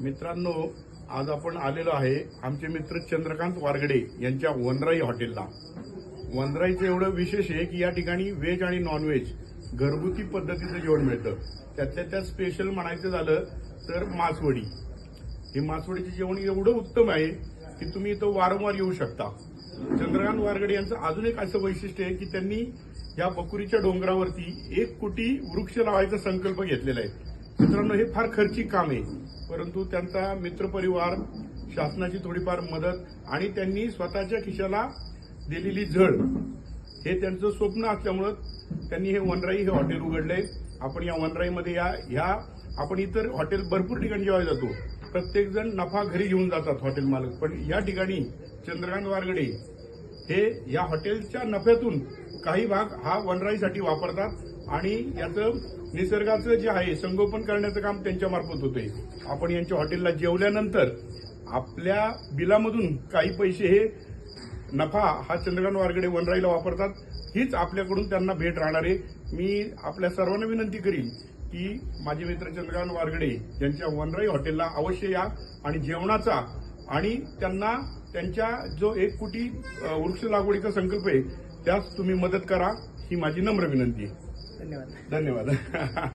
मित्रांनो आज आपण आलेलो आहे आमचे मित्र चंद्रकांत वारगडे यांच्या वनराई हॉटेलला. वनराईचं एवढं विशेष आहे की या ठिकाणी व्हेज आणि नॉनव्हेज घरगुती पद्धतीचं जेवण मिळतं. त्यातल्या त्यात स्पेशल म्हणायचं झालं तर मासवडी. हे मासवडीचे जेवण एवढं उत्तम आहे की तुम्ही इथं वारंवार येऊ शकता. चंद्रकांत वारगडे यांचं अजून एक असं वैशिष्ट्य आहे की त्यांनी या बकुरीच्या डोंगरावरती एक कोटी वृक्ष लावायचा संकल्प घेतलेला आहे. मित्रांनो हे फार खर्चिक काम आहे. परंतु त्यांचा मित्रपरिवार शासनाची थोडीफार मदत आणि त्यांनी स्वतःच्या खिशाला दिलेली झळ हे त्यांचं स्वप्न असल्यामुळं त्यांनी हे वनराई हे हॉटेल उघडलंय. आपण या वनराईमध्ये या ह्या आपण इतर हॉटेल भरपूर ठिकाणी जेवायला जातो प्रत्येकजण नफा घरी घेऊन जातात हॉटेल मालक. पण या ठिकाणी चंद्रकांत वारगडे हे या हॉटेलच्या नफ्यातून काही भाग हा वनराईसाठी वापरतात आणि याचं निसर्गाचं जे आहे संगोपन करण्याचं काम त्यांच्यामार्फत होते आपण यांच्या हॉटेलला जेवल्यानंतर आपल्या बिलामधून काही पैसे हे नफा हा चंद्रकांत वारगडे वनराईला वापरतात. हीच आपल्याकडून त्यांना भेट राहणार आहे. मी आपल्या सर्वांना विनंती करीन की माझे मित्र चंद्रकांत वारगडे यांच्या वनराई हॉटेलला अवश्य या आणि जेवणाचा आणि त्यांना त्यांच्या जो एक कोटी वृक्ष लागवडीचा संकल्प आहे त्यास तुम्ही मदत करा ही माझी नम्र विनंती आहे. धन्यवाद. धन्यवाद.